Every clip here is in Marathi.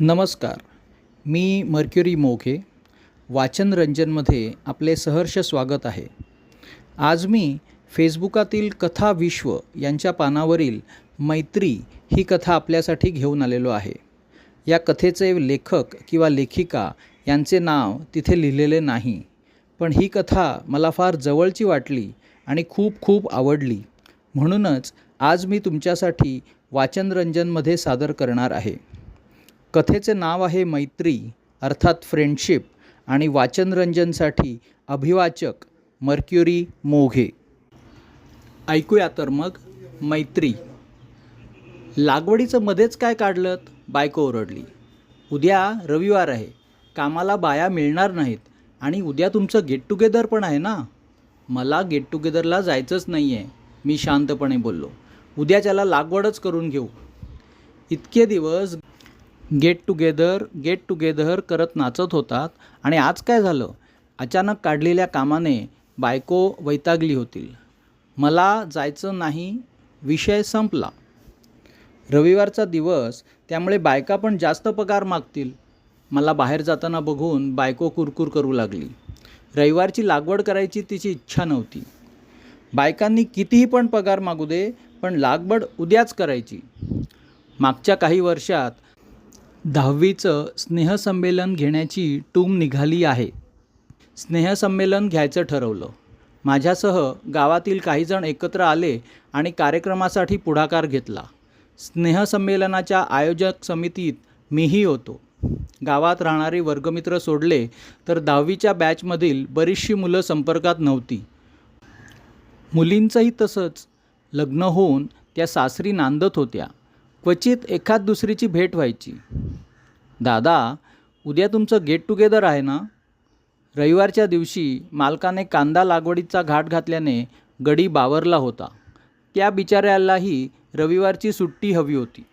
नमस्कार. मी मर्क्युरी मोघे. वाचन रंजनमध्ये आपले सहर्ष स्वागत आहे. आज मी फेसबुकातील कथा विश्व यांच्या पानावरील मैत्री ही कथा आपल्यासाठी घेऊन आलेलो आहे. या कथेचे लेखक किंवा लेखिका यांचे नाव तिथे लिहिलेले नाही पण ही कथा मला फार जवळची वाटली आणि खूप खूप आवडली. म्हणूनच आज मी तुमच्यासाठी वाचनरंजनमध्ये सादर करणार आहे. कथेचे नाव आहे मैत्री अर्थात फ्रेंडशिप आणि वाचनरंजनसाठी अभिवाचक मर्क्युरी मोघे. ऐकूया तर मग मैत्री. लागवडीचं मध्येच काय काढलं बायको ओरडली. उद्या रविवार आहे. कामाला बाया मिळणार नाहीत आणि उद्या तुमचं गेट टुगेदर पण आहे ना? मला गेट टुगेदरला जायचंच नाही आहे मी शांतपणे बोललो. उद्याच्याला लागवडच करून घेऊ. इतके दिवस गेट टुगेदर गेट टुगेदर करत नाचत होतात आणि आज काय झालं? अचानक काढलेल्या कामाने बायको वैतागली होतील मला जायचं नाही विषय संपला. रविवारचा दिवस त्यामुळे बायका पण जास्त पगार मागतील. मला बाहेर जाताना बघून बायको कुरकुर करू लागली. रविवारची लागवड करायची तिची इच्छा नव्हती. बायकांनी कितीही पण पगार मागू दे पण लागवड उद्याच करायची. मागच्या काही वर्षात दहावीचं स्नेहसंमेलन घेण्याची टूम निघाली आहे. स्नेहसंमेलन घ्यायचं ठरवलं. माझ्यासह गावातील काहीजण एकत्र आले आणि कार्यक्रमासाठी पुढाकार घेतला. स्नेहसंमेलनाच्या आयोजक समितीत मीही होतो. गावात राहणारे वर्गमित्र सोडले तर दहावीच्या बॅचमधील बरीचशी मुलं संपर्कात नव्हती. मुलींचंही तसंच लग्न होऊन त्या सासरी नांदत होत्या. क्वचित एखाद दुसरीची भेट व्हायची. दादा उद्या तुमचं गेट टुगेदर आहे ना? रविवारच्या दिवशी मालकाने कांदा लागवडीचा घाट घातल्याने गडी बावरला होता. त्या बिचाऱ्यालाही रविवारची सुट्टी हवी होती.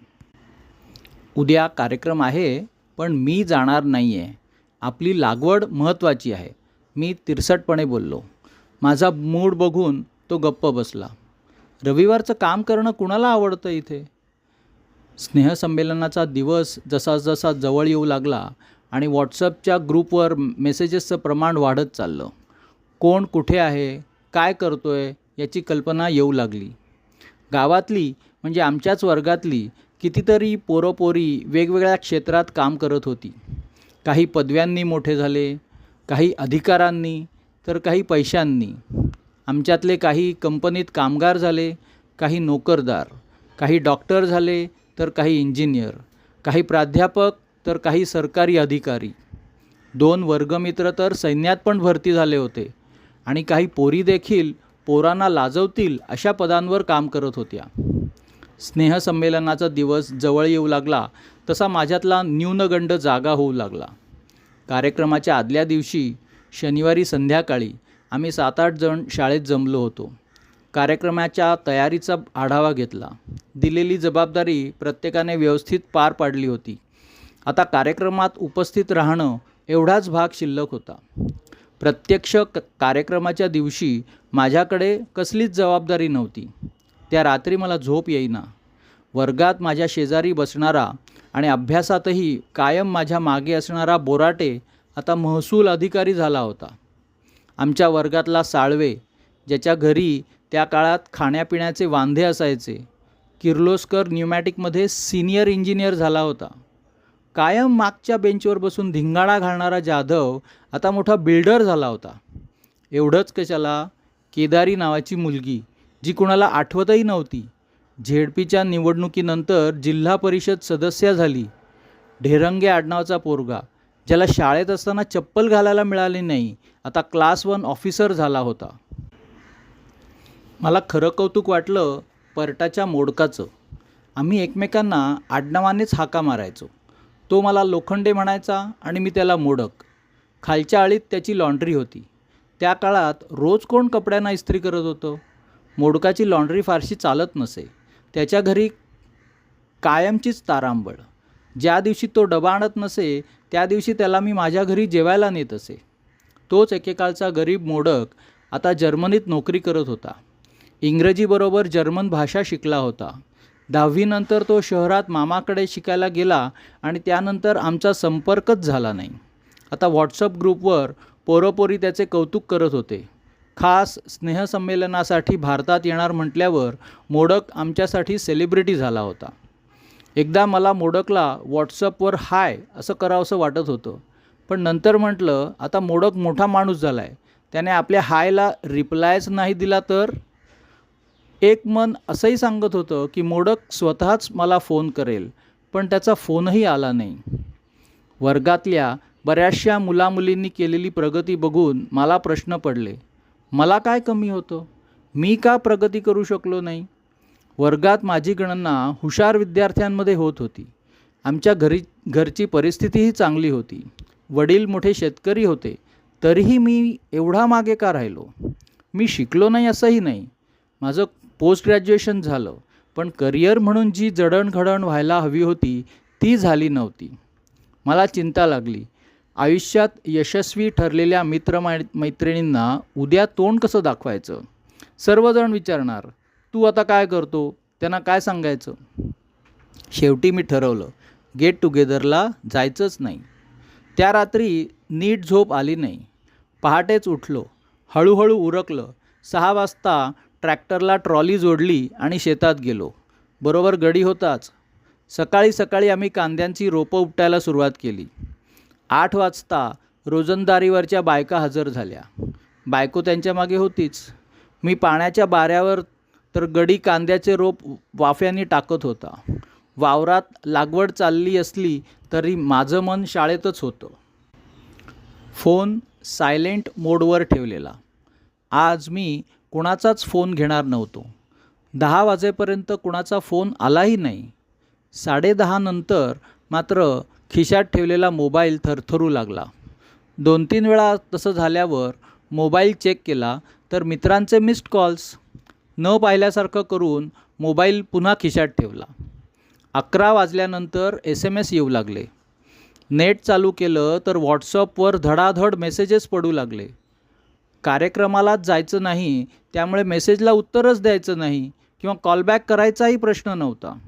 उद्या कार्यक्रम आहे पण मी जाणार नाही आहे आपली लागवड महत्त्वाची आहे. मी तिरसटपणे बोललो. माझा मूड बघून तो गप्प बसला. रविवारचं काम करणं कुणाला आवडतं इथे? स्नेहसंमेलनाचा दिवस जसा जसा जवळ येऊ लागला आणि व्हॉट्सअपच्या ग्रुपवर मेसेजेसचं प्रमाण वाढत चाललं. कोण कुठे आहे? काय करतो आहे याची कल्पना येऊ लागली. गावातली म्हणजे आमच्याच वर्गातली कितीतरी पोरोपोरी वेगवेगळ्या क्षेत्रात काम करत होती. काही पदव्यांनी मोठे झाले काही अधिकारांनी तर काही पैशांनी. आमच्यातले काही कंपनीत कामगार झाले काही नोकरदार काही डॉक्टर झाले तर काही इंजिनियर काही प्राध्यापक तर काही सरकारी अधिकारी. दोन वर्गमित्र तर सैन्यात पण भरती झाले होते आणि काही पोरी देखील पोरांना लाजवतील अशा पदांवर काम करत होत्या. स्नेहसंमेलनाचा दिवस जवळ येऊ लागला तसा माझ्यातला न्यूनगंड जागा होऊ लागला. कार्यक्रमाच्या आदल्या दिवशी शनिवारी संध्याकाळी आम्ही सात आठ जण शाळेत जमलो होतो. कार्यक्रमाच्या तयारीचा आढावा घेतला. दिलेली जबाबदारी प्रत्येकाने व्यवस्थित पार पाडली होती. आता कार्यक्रमात उपस्थित राहणं एवढाच भाग शिल्लक होता. प्रत्यक्ष क कार्यक्रमाच्या दिवशी माझ्याकडे कसलीच जबाबदारी नव्हती. त्या रात्री मला झोप येईना. वर्गात माझ्या शेजारी बसणारा आणि अभ्यासातही कायम माझ्या मागे असणारा बोराटे आता महसूल अधिकारी झाला होता. आमच्या वर्गातला साळवे ज्याच्या घरी त्या काळात खाण्यापिण्याचे वांधे असायचे. किर्लोस्कर न्यूमॅटिकमध्ये सिनियर इंजिनियर झाला होता. कायम मागच्या बेंचवर बसून धिंगाणा घालणारा जाधव आता मोठा बिल्डर झाला होता. एवढंच कशाला? केदारी नावाची मुलगी जी कुणाला आठवतही नव्हती. झेडपीच्या निवडणुकीनंतर जिल्हा परिषद सदस्य झाली. ढेरंगे आडनावाचा पोरगा ज्याला शाळेत असताना चप्पल घालायला मिळाली नाही आता क्लास वन ऑफिसर झाला होता. मला खरं कौतुक वाटलं पर्टाच्या मोडकाचं. आम्ही एकमेकांना आडनावानेच हाका मारायचो. तो मला लोखंडे म्हणायचा आणि मी त्याला मोडक. खालच्या आळीत त्याची लॉन्ड्री होती. त्या काळात रोज कोण कपड्यांना इस्त्री करत होतं? मोडकाची लॉन्ड्री फारशी चालत नसे. त्याच्या घरी कायमचीच तारांबळ. ज्या दिवशी तो डबा आणत नसे त्या दिवशी त्याला मी माझ्या घरी जेवायला नेत असे. तोच एकेकाळचा गरीब मोडक आता जर्मनीत नोकरी करत होता. इंग्रजीबरोबर जर्मन भाषा शिकला होता. दहावीनंतर तो शहरात मामाकडे शिकायला गेला आणि त्यानंतर आमचा संपर्कच झाला नाही. आता व्हॉट्सअप ग्रुपवर पोरोपोरी त्याचे कौतुक करत होते. खास स्नेहसंमेलनासाठी भारतात येणार म्हटल्यावर मोडक आमच्यासाठी सेलिब्रिटी झाला होता. एकदा मला मोडकला व्हॉट्सअपवर हाय असं करावंसं वाटत होतं. पण नंतर म्हटलं आता मोडक मोठा माणूस झाला आहे त्याने आपल्या हायला रिप्लायच नाही दिला तर? एक मन असंही सांगत होतं की मोडक स्वतःच मला फोन करेल पण त्याचा फोनही आला नाही. वर्गातल्या बऱ्याचशा मुलामुलींनी केलेली प्रगती बघून मला प्रश्न पडले मला काय कमी होतं? मी का प्रगती करू शकलो नाही? वर्गात माझी गणना हुशार विद्यार्थ्यांमध्ये होत होती. आमच्या घरी घरची परिस्थितीही चांगली होती. वडील मोठे शेतकरी होते तरीही मी एवढा मागे का राहिलो. मी शिकलो नाही असंही नाही. माझं पोस्ट ग्रॅज्युएशन झालं पण करिअर म्हणून जी जडणघडण व्हायला हवी होती ती झाली नव्हती. मला चिंता लागली. आयुष्यात यशस्वी ठरलेल्या मित्र मैत्रिणींना उद्या तोंड कसं दाखवायचं? सर्वजण विचारणार तू आता काय करतो? त्यांना काय सांगायचं? शेवटी मी ठरवलं गेट टुगेदरला जायचंच नाही. त्या रात्री नीट झोप आली नाही. पहाटेच उठलो. हळूहळू उरकलं. सहा वाजता ट्रॅक्टरला ट्रॉली जोडली आणि शेतात गेलो. बरोबर गडी होताच. सकाळी सकाळी आम्ही कांद्यांची रोपं उपटायला सुरुवात केली. आठ वाजता रोजंदारीवरच्या बायका हजर झाल्या. बायको त्यांच्या मागे होतीच. मी पाण्याच्या बाऱ्यावर तर गडी कांद्याचे रोप वाफ्याने टाकत होता. वावरात लागवड चालली असली तरी माझं मन शाळेतच होतं. फोन सायलेंट मोडवर ठेवलेला. आज मी कुणाचाच फोन घेणार नव्हतो. दहा वाजेपर्यंत कुणाचा फोन आलाही नाही. साडेदहा नंतर मात्र खिशात ठेवलेला मोबाईल थरथरू लागला. दोन तीन वेळा तसं झाल्यावर मोबाईल चेक केला तर मित्रांचे मिस्ड कॉल्स न पाहिल्यासारखं करून मोबाईल पुन्हा खिशात ठेवला. अकरा वाजल्यानंतर एस एम एस येऊ लागले. नेट चालू केलं तर व्हॉट्सअपवर धडाधड मेसेजेस पडू लागले. कार्यक्रमालाच जायचं नाही त्यामुळे मेसेजला उत्तरच द्यायचं नाही किंवा कॉलबॅक करायचाही प्रश्न नव्हता.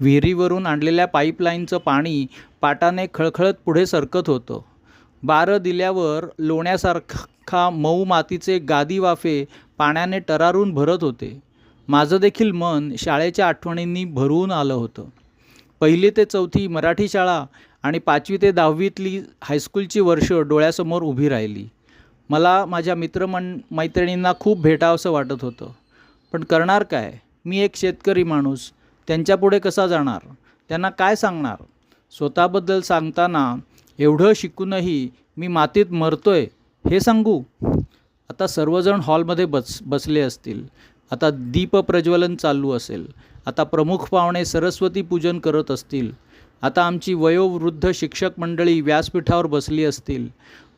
विहिरीवरून आणलेल्या पाईपलाईनचं पाणी पाटाने खळखळत पुढे सरकत होतं. बारं दिल्यावर लोण्यासारखा मऊ मातीचे गादी वाफे पाण्याने टरारून भरत होते. माझं देखील मन शाळेच्या आठवणींनी भरून आलं होतं. पहिली ते चौथी मराठी शाळा आणि पाचवी ते दहावीतली हायस्कूलची वर्ष डोळ्यासमोर उभी राहिली. मला माझ्या मित्रमं मैत्रिणींना खूप भेटावंसं वाटत होतं. पण करणार काय? मी एक शेतकरी माणूस. त्यांच्यापुढे कसा जाणार? त्यांना काय सांगणार? स्वतःबद्दल सांगताना एवढं शिकूनही मी मातीत मरतोय हे सांगू? आता सर्वजण हॉलमध्ये बस बसले असतील. आता दीपप्रज्वलन चालू असेल. आता प्रमुख पाहुणे सरस्वती पूजन करत असतील. आता आमची वयोवृद्ध शिक्षक मंडळी व्यासपीठावर बसली असतील.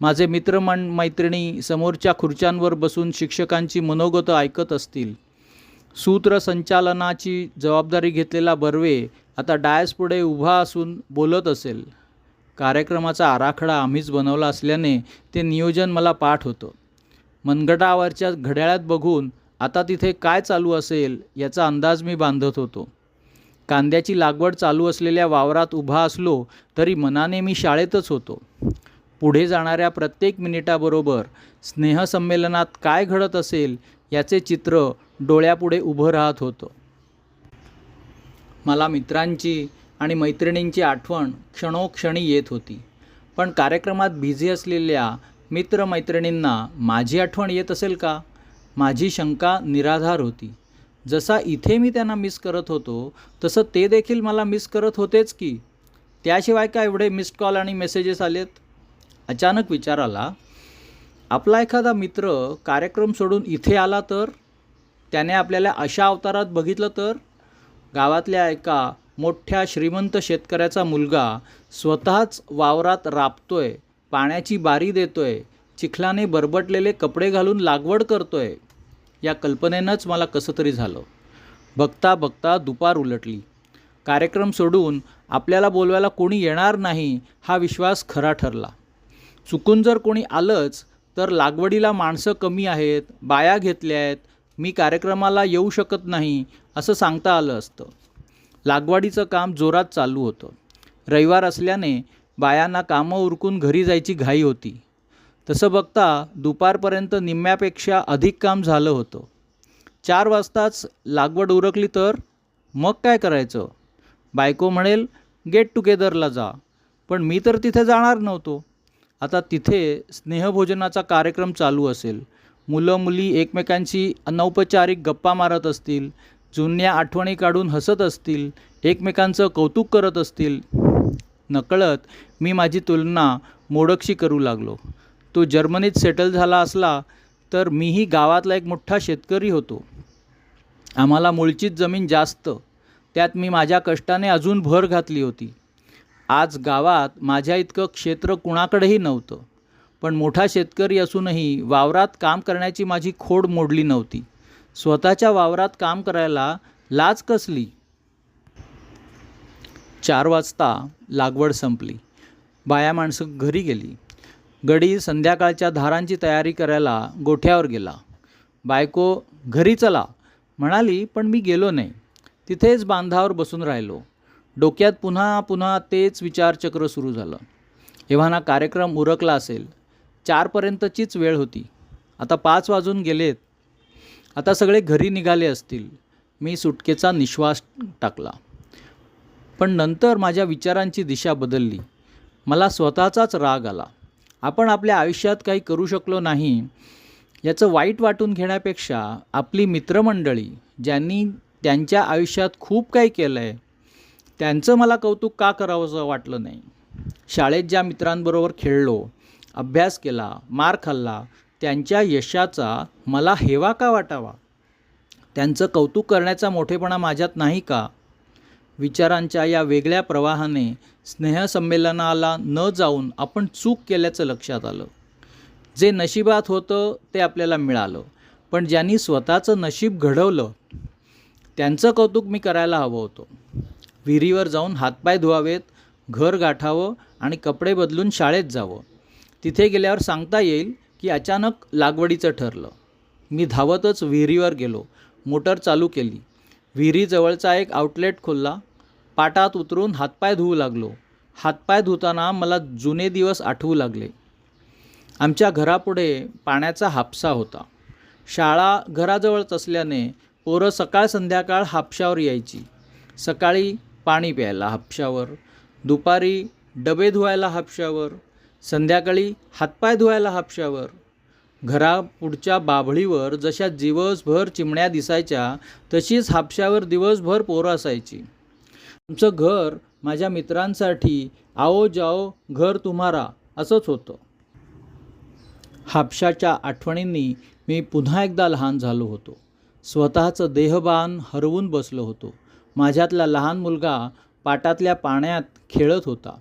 माझे मित्रमं मैत्रिणी समोरच्या खुर्च्यांवर बसून शिक्षकांची मनोगतं ऐकत असतील. सूत्रसंचालनाची जबाबदारी घेतलेला बर्वे आता डायसपुढे उभा असून बोलत असेल. कार्यक्रमाचा आराखडा आम्हीच बनवला असल्याने ते नियोजन मला पाठ होतं. मनगटावरच्या घड्याळात बघून आता तिथे काय चालू असेल याचा अंदाज मी बांधत होतो. कांद्याची लागवड चालू असलेल्या वावरात उभा असलो तरी मनाने मी शाळेतच होतो. पुढे जाणाऱ्या प्रत्येक मिनिटाबरोबर स्नेहसंमेलनात काय घडत असेल याचे चित्र डोळ्यापुढे उभं राहत होतं. मला मित्रांची आणि मैत्रिणींची आठवण क्षणोक्षणी येत होती. पण कार्यक्रमात बिझी असलेल्या मित्रमैत्रिणींना माझी आठवण येत असेल का? माझी शंका निराधार होती. जसा इथे मी त्यांना मिस करत होतो तसं ते देखील मला मिस करत होतेच की. त्याशिवाय का एवढे मिस्ड कॉल आणि मेसेजेस आलेत? अचानक विचार आला आपला एखादा मित्र कार्यक्रम सोडून इथे आला तर? त्याने आपल्याला अशा अवतारात बघितलं तर? गावातल्या एका मोठ्या श्रीमंत शेतकऱ्याचा मुलगा स्वतःच वावरात राबतोय पाण्याची बारी देतोय चिखलाने बरबटलेले कपडे घालून लागवड करतोय. या कल्पनेनंच मला कसं तरी झालं. बघता बघता दुपार उलटली. कार्यक्रम सोडून आपल्याला बोलवायला कोणी येणार नाही हा विश्वास खरा ठरला. चुकून जर कोणी आलंच तर लागवडीला माणसं कमी आहेत बाया घेतल्या आहेत मी कार्यक्रमाला येऊ शकत नाही असं सांगता आलं असतं. लागवडीचं काम जोरात चालू होतं. रविवार असल्याने बायांना कामं उरकून घरी जायची घाई होती. तसं बघता दुपारपर्यंत निम्म्यापेक्षा अधिक काम झालं होतं. चार वाजताच लागवड उरकली तर मग काय करायचं? बायको म्हणेल गेट टुगेदरला जा. पण मी तर तिथे जाणार नव्हतो. आता तिथे स्नेहभोजनाचा कार्यक्रम चालू असेल. मुलं मुली एकमेकांशी अनौपचारिक गप्पा मारत असतील जुन्या आठवणी काढून हसत असतील एकमेकांचं कौतुक करत असतील. नकळत मी माझी तुलना मोडकशी करू लागलो. तो जर्मनीत सेटल झाला असला तर मीही गावातला एक मोठा शेतकरी होतो. आम्हाला मुळचीच जमीन जास्त. त्यात मी माझ्या कष्टाने अजून भर घातली होती. आज गावात माझ्या इतकं क्षेत्र कुणाकडेही नव्हतं. पण मोठा शेतकरी असूनही वावरात काम करण्याची माझी खोड मोडली नव्हती. स्वतःच्या वावरात काम करायला लाज कसली? चार वाजता लागवड संपली. बाया माणसं घरी गेली. गडी संध्याकाळच्या धारांची तयारी करायला गोठ्यावर गेला. बायको घरी चला म्हणाली पण मी गेलो नाही. तिथेच बांधावर बसून राहिलो. डोक्यात पुन्हा पुन्हा तेच विचारचक्र सुरू झालं. एव्हाना कार्यक्रम उरकला असेल चारपर्यंतचीच वेळ होती. आता पाच वाजून गेलेत. आता सगळे घरी निघाले असतील. मी सुटकेचा निश्वास टाकला. पण नंतर माझ्या विचारांची दिशा बदलली. मला स्वतःचाच राग आला. आपण आपल्या आयुष्यात काही करू शकलो नाही याचं वाईट वाटून घेण्यापेक्षा आपली मित्रमंडळी ज्यांनी त्यांच्या आयुष्यात खूप काही केलं आहे त्यांचं मला कौतुक का करावंसं वाटलं नाही. शाळेत ज्या मित्रांबरोबर खेळलो अभ्यास केला मार खाल्ला त्यांच्या यशाचा मला हेवा का वाटावा? त्यांचं कौतुक करण्याचा मोठेपणा माझ्यात नाही का? विचारांच्या या वेगळ्या प्रवाहाने स्नेहसंमेलनाला न जाऊन आपण चूक केल्याचं लक्षात आलं. जे नशिबात होतं ते आपल्याला मिळालं. पण ज्यांनी स्वतःचं नशीब घडवलं त्यांचं कौतुक मी करायला हवं होतं. विहिरीवर जाऊन हातपाय धुवावेत घर गाठावं आणि कपडे बदलून शाळेत जावं. तिथे गेल्यावर सांगता येईल की अचानक लागवडीचं ठरलं. मी धावतच विहिरीवर गेलो. मोटर चालू केली. विहिरीजवळचा एक आउटलेट खोलला. पाटात उतरून हातपाय धुवू लागलो. हातपाय धुताना मला जुने दिवस आठवू लागले. आमच्या घरापुढे पाण्याचा हापसा होता. शाळा घराजवळच असल्याने पोरं सकाळ संध्याकाळ हापशावर यायची. सकाळी पाणी प्यायला हापशावर दुपारी डबे धुवायला हापशावर संध्याकाळी हातपाय धुवायला हापशावर. घरापुढच्या बाभळीवर जशा दिवसभर चिमण्या दिसायच्या तशीच हापशावर दिवसभर पोरं असायची. आमचं घर माझ्या मित्रांसाठी आओ जाओ घर तुम्हारा असंच होतं. हापशाच्या आठवणींनी मी पुन्हा एकदा लहान झालो होतो. स्वतःचं देहबान हरवून बसलो होतो. माझ्यातला लहान मुलगा पाटातल्या पाण्यात खेळत होता.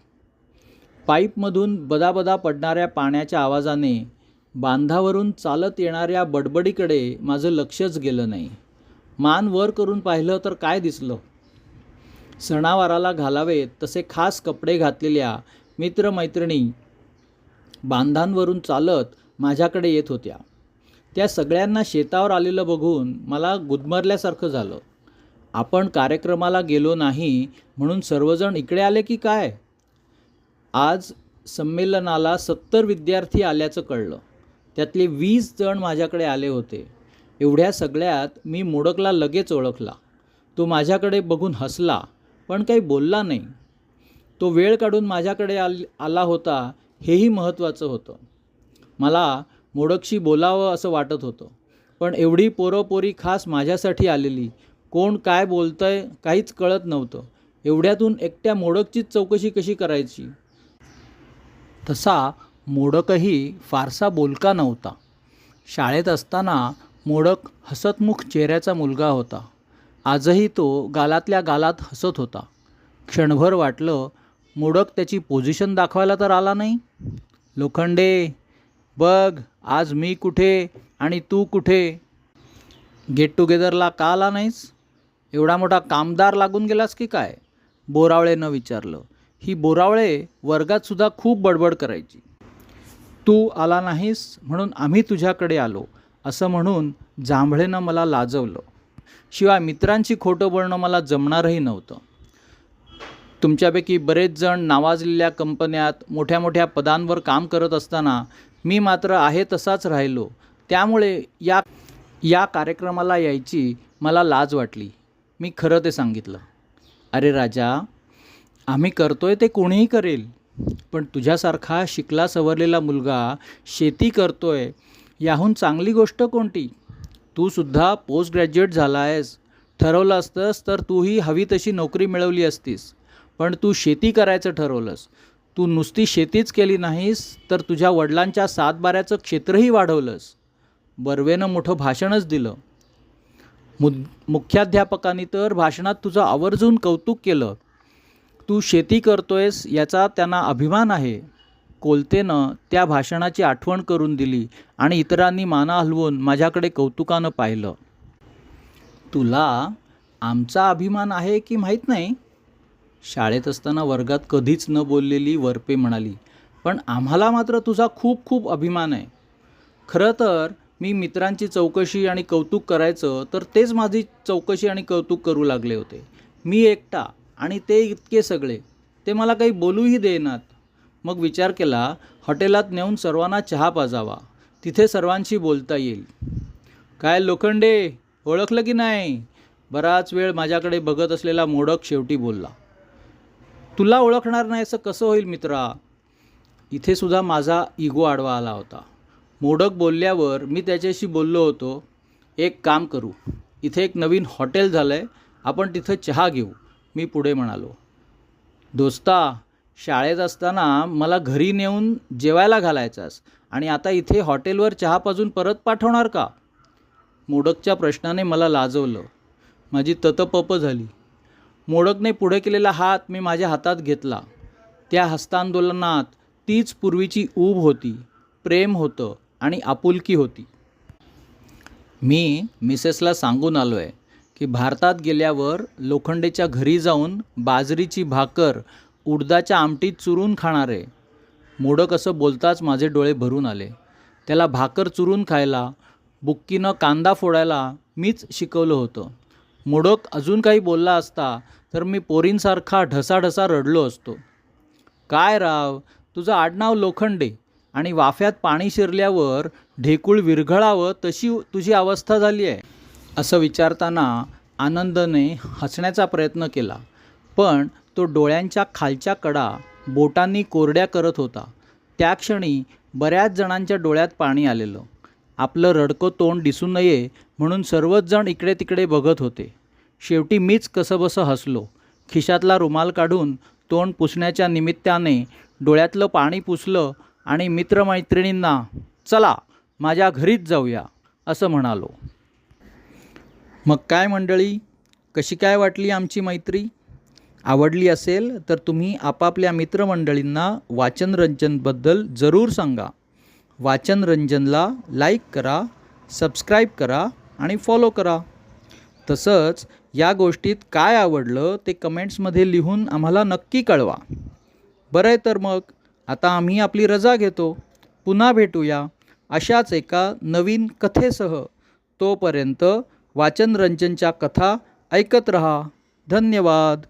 पाईपमधून बदाबदा पडणाऱ्या पाण्याच्या आवाजाने बांधावरून चालत येणाऱ्या बडबडीकडे माझं लक्षच गेलं नाही. मान वर करून पाहिलं तर काय दिसलं? सणावाराला घालावेत तसे खास कपडे घातलेल्या मित्रमैत्रिणी बांधांवरून चालत माझ्याकडे येत होत्या. त्या सगळ्यांना शेतावर आलेलं बघून मला गुदमरल्यासारखं झालं. आपण कार्यक्रमाला गेलो नाही म्हणून सर्वजण इकडे आले की काय? आज संमेलनाला सत्तर विद्यार्थी आल्याचं कळलं. त्यातले वीस जण माझ्याकडे आले होते. एवढ्या सगळ्यात मी मोडकला लगेच ओळखला. तो माझ्याकडे बघून हसला. पण काही बोलला नाही. तो वेळ काढून माझ्याकडे आल आला होता हेही महत्त्वाचं होतं. मला मोडकशी बोलावं असं वाटत होतं. पण एवढी पोरोपोरी खास माझ्यासाठी आलेली. कोण काय बोलतंय काहीच कळत नव्हतं. एवढ्यातून एकट्या मोडकचीच चौकशी कशी करायची? तसा मोडकही फारसा बोलका नव्हता. शाळेत असताना मोडक हसतमुख चेहऱ्याचा मुलगा होता. आजही तो गालातल्या गालात हसत होता. क्षणभर वाटलं मोडक त्याची पोझिशन दाखवायला तर आला नाही. लोखंडे बघ आज मी कुठे आणि तू कुठे? गेट टुगेदरला का आला नाहीस? एवढा मोठा कामदार लागून गेलास की काय? बोरावळेनं विचारलं. ही बोरावळे वर्गातसुद्धा खूप बडबड करायची. तू आला नाहीस म्हणून आम्ही तुझ्याकडे आलो असं म्हणून जांभळेनं मला लाजवलं. शिवाय मित्रांची खोटं बोलणं मला जमणारही नव्हतं. तुमच्यापैकी बरेच जण नावाजलेल्या कंपन्यात मोठ्या मोठ्या पदांवर काम करत असताना मी मात्र आहे तसाच राहिलो. त्यामुळे या या कार्यक्रमाला यायची मला लाज वाटली. मी खरं ते सांगितलं. अरे राजा आम्ही करतोय ते कोणीही करेल पण तुझ्यासारखा शिकला सवरलेला मुलगा शेती करतोय याहून चांगली गोष्ट कोणती? तू सुद्धा पोस्ट ग्रॅज्युएट झाला आहेस ठरवलं असतंस तर तूही हवी तशी नोकरी मिळवली असतीस. पण तू शेती करायचं ठरवलंस. तू नुसती शेतीच केली नाहीस तर तुझ्या वडिलांच्या सातबाऱ्याचं क्षेत्रही वाढवलंस. बर्वेनं मोठं भाषणच दिलं. मु मुख्याध्यापकांनी तर भाषणात तुझं आवर्जून कौतुक केलं. तू शेती करतोयस याचा त्यांना अभिमान आहे. कोलतेनं त्या भाषणाची आठवण करून दिली आणि इतरांनी माना हलवून माझ्याकडे कौतुकानं पाहिलं. तुला आमचा अभिमान आहे की माहीत नाही? शाळेत असताना वर्गात कधीच न बोललेली वरपे म्हणाली पण आम्हाला मात्र तुझा खूप खूप अभिमान आहे. खरं तर मी मित्रांची चौकशी आणि कौतुक करायचं तर तेच माझी चौकशी आणि कौतुक करू लागले होते. मी एकटा आणि ते इतके सगळे. ते मला काही बोलूही देणार मग विचार केला हॉटेलात नेऊन सर्वांना चहा पाजावा. तिथे सर्वांशी बोलता येईल. काय लोखंडे ओळखलं की नाही? बराच वेळ माझ्याकडे बघत असलेला मोडक शेवटी बोलला. तुला ओळखणार नाही असं कसं होईल मित्रा? इथे सुद्धा माझा इगो आडवा आला होता. मोडक बोलल्यावर मी त्याच्याशी बोललो होतो एक काम करू. इथे एक नवीन हॉटेल झालं आहे आपण तिथं चहा घेऊ. मी पुढे म्हणालो दोस्ता शाळेत असताना मला घरी नेऊन जेवायला घालायचास. आणि आता इथे हॉटेलवर चहा पाजून परत पाठवणार का? मोडकच्या प्रश्नाने मला लाजवलं. माझी ततपप झाली. मोडकने पुढे केलेला हात मी माझ्या हातात घेतला. त्या हस्तांदोलनात तीच पूर्वीची ऊब होती प्रेम होतं आणि आपुलकी होती. मी मिसेसला सांगून आलो आहे की भारतात गेल्यावर लोखंडेच्या घरी जाऊन बाजरीची भाकर उडदाच्या आमटीत चुरून खाणारे. मोडक असं बोलताच माझे डोळे भरून आले. त्याला भाकर चुरून खायला बुक्कीनं कांदा फोडायला मीच शिकवलं होतं. मोडक अजून काही बोलला असता तर मी पोरींसारखा ढसाढसा रडलो असतो. काय राव तुझं आडनाव लोखंडे आणि वाफ्यात पाणी शिरल्यावर ढेकूळ विरघळावं तशी तुझी अवस्था झाली आहे. असं विचारताना आनंदने हसण्याचा प्रयत्न केला. पण तो डोळ्यांच्या खालच्या कडा बोटांनी कोरड्या करत होता. त्या क्षणी बऱ्याच जणांच्या डोळ्यात पाणी आलेलं. आपलं रडकं तोंड दिसू नये म्हणून सर्वच जण इकडे तिकडे बघत होते. शेवटी मीच कसंबसं हसलो. खिशातला रुमाल काढून तोंड पुसण्याच्या निमित्ताने डोळ्यातलं पाणी पुसलं आणि मित्रमैत्रिणींना चला माझ्या घरीच जाऊया असं म्हणालो. मग काय मंडळी? कशी काय वाटली आमची मैत्री? आवडली असेल तर तुम्ही आपापल्या मित्रमंडळींना वाचनरंजनबद्दल जरूर सांगा. वाचनरंजनला लाईक करा सबस्क्राईब करा आणि फॉलो करा. तसंच या गोष्टीत काय आवडलं ते कमेंट्समध्ये लिहून आम्हाला नक्की कळवा. बरं आहे तर मग आता आम्ही आपली रजा घेतो. पुन्हा भेटूया अशाच एका नवीन कथेसह. तोपर्यंत वाचनरंजनच्या कथा ऐकत रहा. धन्यवाद.